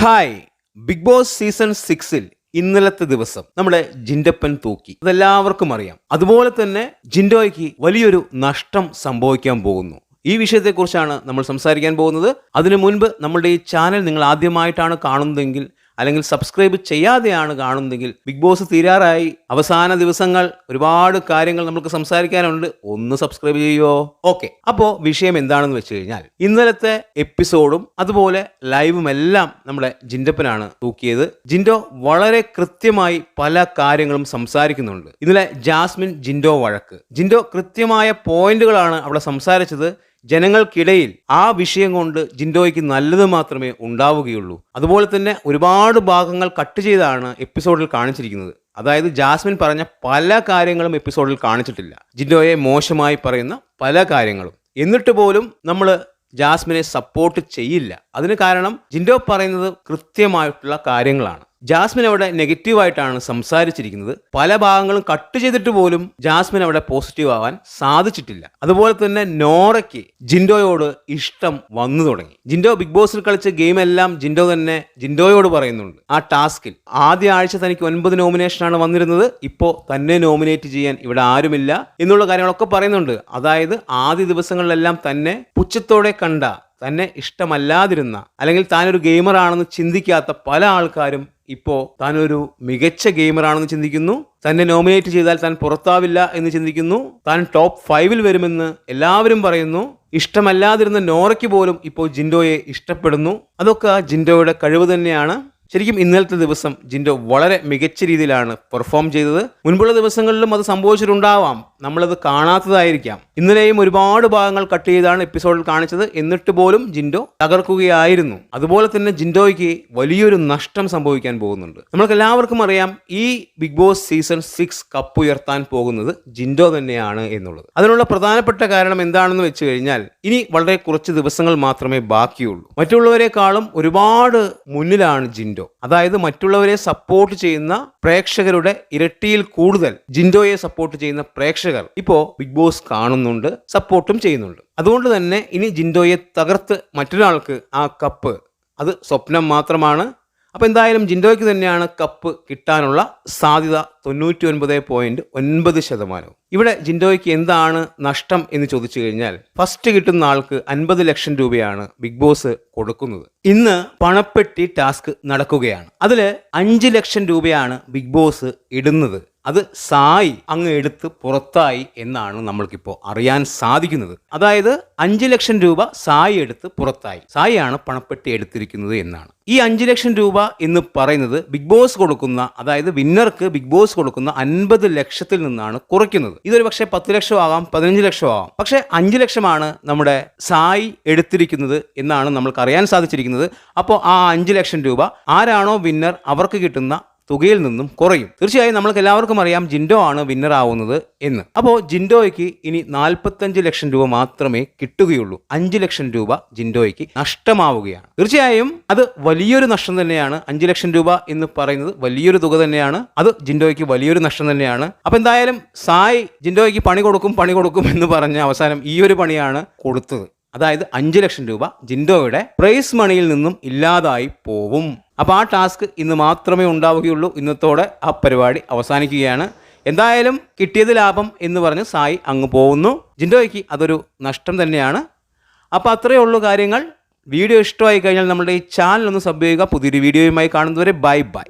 Hi big Boss season സിക്സിൽ ഇന്നലത്തെ ദിവസം. നമ്മുടെ ജിൻഡപ്പൻ തൂക്കി. അതെല്ലാവർക്കും അറിയാം. അതുപോലെ തന്നെ ജിൻഡോയ്ക്ക് വലിയൊരു നഷ്ടം സംഭവിക്കാൻ പോകുന്നു. ഈ വിഷയത്തെക്കുറിച്ചാണ് നമ്മൾ സംസാരിക്കാൻ പോകുന്നത്. അതിനു മുൻപ് നമ്മളുടെ ഈ ചാനൽ നിങ്ങൾ ആദ്യമായിട്ടാണ് കാണുന്നതെങ്കിൽ അല്ലെങ്കിൽ സബ്സ്ക്രൈബ് ചെയ്യാതെയാണ് കാണുന്നതെങ്കിൽ ബിഗ് ബോസ് തീരാറായി. അവസാന ദിവസങ്ങൾ ഒരുപാട് കാര്യങ്ങൾ നമുക്ക് സംസാരിക്കാനുണ്ട്. ഒന്ന് സബ്സ്ക്രൈബ് ചെയ്യുമോ ഓക്കെ അപ്പോൾ വിഷയം എന്താണെന്ന് വെച്ച് കഴിഞ്ഞാൽ ഇന്നലത്തെ എപ്പിസോഡും അതുപോലെ ലൈവും എല്ലാം നമ്മുടെ ജിൻഡപ്പനാണ് തൂക്കിയത്. ജിൻഡോ വളരെ കൃത്യമായി പല കാര്യങ്ങളും സംസാരിക്കുന്നുണ്ട്. ഇന്നലെ ജാസ്മിൻ ജിൻഡോ വഴക്ക്. ജിൻഡോ കൃത്യമായ പോയിന്റുകളാണ് അവിടെ സംസാരിച്ചത്. ജനങ്ങൾക്കിടയിൽ ആ വിഷയം കൊണ്ട് ജിൻഡോയ്ക്ക് നല്ലത് മാത്രമേ ഉണ്ടാവുകയുള്ളൂ. അതുപോലെ തന്നെ ഒരുപാട് ഭാഗങ്ങൾ കട്ട് ചെയ്താണ് എപ്പിസോഡിൽ കാണിച്ചിരിക്കുന്നത്. അതായത് ജാസ്മിൻ പറഞ്ഞ പല കാര്യങ്ങളും എപ്പിസോഡിൽ കാണിച്ചിട്ടില്ല. ജിൻഡോയെ മോശമായി പറയുന്ന പല കാര്യങ്ങളും. എന്നിട്ട് പോലും നമ്മൾ ജാസ്മിനെ സപ്പോർട്ട് ചെയ്യില്ല. അതിന് കാരണം ജിൻഡോ പറയുന്നത് കൃത്യമായിട്ടുള്ള കാര്യങ്ങളാണ്. ജാസ്മിൻ അവിടെ നെഗറ്റീവായിട്ടാണ് സംസാരിച്ചിരിക്കുന്നത്. പല ഭാഗങ്ങളും കട്ട് ചെയ്തിട്ട് പോലും ജാസ്മിൻ അവിടെ പോസിറ്റീവ് ആവാൻ സാധിച്ചിട്ടില്ല. അതുപോലെ തന്നെ നോറയ്ക്ക് ജിൻഡോയോട് ഇഷ്ടം വന്നു തുടങ്ങി. ജിൻഡോ ബിഗ് ബോസിൽ കളിച്ച ഗെയിം എല്ലാം ജിൻഡോ തന്നെ ജിൻഡോയോട് പറയുന്നുണ്ട്. ആ ടാസ്കിൽ ആദ്യ ആഴ്ച തനിക്ക് ഒൻപത് നോമിനേഷനാണ് വന്നിരുന്നത്. ഇപ്പോൾ തന്നെ നോമിനേറ്റ് ചെയ്യാൻ ഇവിടെ ആരുമില്ല എന്നുള്ള കാര്യങ്ങളൊക്കെ പറയുന്നുണ്ട്. അതായത് ആദ്യ ദിവസങ്ങളിലെല്ലാം തന്നെ പുച്ഛത്തോടെ കണ്ട തന്നെ ഇഷ്ടമല്ലാതിരുന്ന അല്ലെങ്കിൽ താനൊരു ഗെയിമറാണെന്ന് ചിന്തിക്കാത്ത പല ആൾക്കാരും ഇപ്പോൾ താനൊരു മികച്ച ഗെയിമറാണെന്ന് ചിന്തിക്കുന്നു. തന്നെ നോമിനേറ്റ് ചെയ്താൽ താൻ പുറത്താവില്ല എന്ന് ചിന്തിക്കുന്നു. താൻ ടോപ്പ് ഫൈവിൽ വരുമെന്ന് എല്ലാവരും പറയുന്നു. ഇഷ്ടമല്ലാതിരുന്ന നോറയ്ക്ക് പോലും ഇപ്പോൾ ജിൻഡോയെ ഇഷ്ടപ്പെടുന്നു. അതൊക്കെ ജിൻഡോയുടെ കഴിവ് തന്നെയാണ്. ശരിക്കും ഇന്നലത്തെ ദിവസം ജിൻഡോ വളരെ മികച്ച രീതിയിലാണ് പെർഫോം ചെയ്തത്. മുൻപുള്ള ദിവസങ്ങളിലും അത് സംഭവിച്ചിട്ടുണ്ടാവാം. നമ്മളത് കാണാത്തതായിരിക്കാം. ഇന്നലെയും ഒരുപാട് ഭാഗങ്ങൾ കട്ട് ചെയ്താണ് എപ്പിസോഡിൽ കാണിച്ചത്. എന്നിട്ട് പോലും ജിൻഡോ തകർക്കുകയായിരുന്നു. അതുപോലെ തന്നെ ജിൻഡോയ്ക്ക് വലിയൊരു നഷ്ടം സംഭവിക്കാൻ പോകുന്നുണ്ട്. നമ്മൾക്ക് എല്ലാവർക്കും അറിയാം ഈ Big Boss season six cup ഉയർത്താൻ പോകുന്നത് ജിൻഡോ തന്നെയാണ് എന്നുള്ളത്. അതിനുള്ള പ്രധാനപ്പെട്ട കാരണം എന്താണെന്ന് വെച്ച് കഴിഞ്ഞാൽ ഇനി വളരെ കുറച്ച് ദിവസങ്ങൾ മാത്രമേ ബാക്കിയുള്ളൂ. മറ്റുള്ളവരെക്കാളും ഒരുപാട് മുന്നിലാണ് ജിൻഡോ. അതായത് മറ്റുള്ളവരെ സപ്പോർട്ട് ചെയ്യുന്ന പ്രേക്ഷകരുടെ ഇരട്ടിയിൽ കൂടുതൽ ജിൻഡോയെ സപ്പോർട്ട് ചെയ്യുന്ന പ്രേക്ഷകർ ഇപ്പോൾ ബിഗ് ബോസ് കാണുന്നുണ്ട് സപ്പോർട്ടും ചെയ്യുന്നുണ്ട്. അതുകൊണ്ട് തന്നെ ഇനി ജിൻഡോയെ തകർത്ത് മറ്റൊരാൾക്ക് ആ കപ്പ് അത് സ്വപ്നം മാത്രമാണ് അപ്പോൾ എന്തായാലും ജിൻഡോയ്ക്ക് തന്നെയാണ് കപ്പ് കിട്ടാനുള്ള സാധ്യത തൊണ്ണൂറ്റി ഒൻപത് പോയിന്റ് ഒൻപത് ശതമാനവും. ഇവിടെ ജിൻഡോയ്ക്ക് എന്താണ് നഷ്ടം എന്ന് ചോദിച്ചു കഴിഞ്ഞാൽ ഫസ്റ്റ് കിട്ടുന്ന ആൾക്ക് അൻപത് ലക്ഷം രൂപയാണ് ബിഗ് ബോസ് കൊടുക്കുന്നത്. ഇന്ന് പണപ്പെട്ടി ടാസ്ക് നടക്കുകയാണ്. അതിൽ അഞ്ച് ലക്ഷം രൂപയാണ് ബിഗ് ബോസ് ഇടുന്നത്. അത് സായി അങ്ങ് എടുത്ത് പുറത്തായി എന്നാണ് നമ്മൾക്കിപ്പോൾ അറിയാൻ സാധിക്കുന്നത്. അതായത് അഞ്ച് ലക്ഷം രൂപ സായി എടുത്ത് പുറത്തായി. സായിയാണ് പണപ്പെട്ടി എടുത്തിരിക്കുന്നത് എന്നാണ്. ഈ അഞ്ച് ലക്ഷം രൂപ എന്ന് പറയുന്നത് ബിഗ് ബോസ് കൊടുക്കുന്ന അതായത് വിന്നർക്ക് ബിഗ് ബോസ് കൊടുക്കുന്ന അൻപത് ലക്ഷത്തിൽ നിന്നാണ് കുറയ്ക്കുന്നത്. ഇതൊരു പക്ഷേ പത്ത് ലക്ഷം ആവാം പതിനഞ്ച് ലക്ഷം ആവാം പക്ഷേ അഞ്ച് ലക്ഷമാണ് നമ്മുടെ സായി എടുത്തിരിക്കുന്നത് എന്നാണ് നമ്മൾക്ക് അറിയാൻ സാധിച്ചിരിക്കുന്നത്. അപ്പോൾ ആ അഞ്ച് ലക്ഷം രൂപ ആരാണോ വിന്നർ അവർക്ക് കിട്ടുന്ന തുകയിൽ നിന്നും കുറയും. തീർച്ചയായും നമ്മൾക്ക് എല്ലാവർക്കും അറിയാം ജിൻഡോ ആണ് വിന്നർ ആവുന്നത് എന്ന്. അപ്പോൾ ജിൻഡോയ്ക്ക് ഇനി നാൽപ്പത്തഞ്ച് ലക്ഷം രൂപ മാത്രമേ കിട്ടുകയുള്ളൂ. അഞ്ച് ലക്ഷം രൂപ ജിൻഡോയ്ക്ക് നഷ്ടമാവുകയാണ്. തീർച്ചയായും അത് വലിയൊരു നഷ്ടം തന്നെയാണ്. അഞ്ച് ലക്ഷം രൂപ എന്ന് പറയുന്നത് വലിയൊരു തുക തന്നെയാണ്. അത് ജിൻഡോയ്ക്ക് വലിയൊരു നഷ്ടം തന്നെയാണ്. അപ്പൊ എന്തായാലും സായ് ജിൻഡോയ്ക്ക് പണി കൊടുക്കും പണി കൊടുക്കും എന്ന് പറഞ്ഞ അവസാനം ഈ ഒരു പണിയാണ് കൊടുത്തത്. അതായത് അഞ്ച് ലക്ഷം രൂപ ജിൻഡോയുടെ പ്രൈസ് മണിയിൽ നിന്നും ഇല്ലാതായി പോവും. അപ്പോൾ ആ ടാസ്ക് ഇന്ന് മാത്രമേ ഉണ്ടാവുകയുള്ളൂ. ഇന്നത്തോടെ ആ പരിപാടി അവസാനിക്കുകയാണ്. എന്തായാലും കിട്ടിയത് ലാഭം എന്ന് പറഞ്ഞ് സായി അങ്ങ് പോകുന്നു. ജിൻഡോയ്ക്ക് അതൊരു നഷ്ടം തന്നെയാണ്. അപ്പോൾ അത്രയേ ഉള്ളൂ കാര്യങ്ങൾ. വീഡിയോ ഇഷ്ടമായി കഴിഞ്ഞാൽ നമ്മുടെ ഈ ചാനൽ ഒന്ന് സബ് ചെയ്യുക. പുതിയൊരു വീഡിയോയുമായി കാണുന്നവരെ ബൈ ബൈ.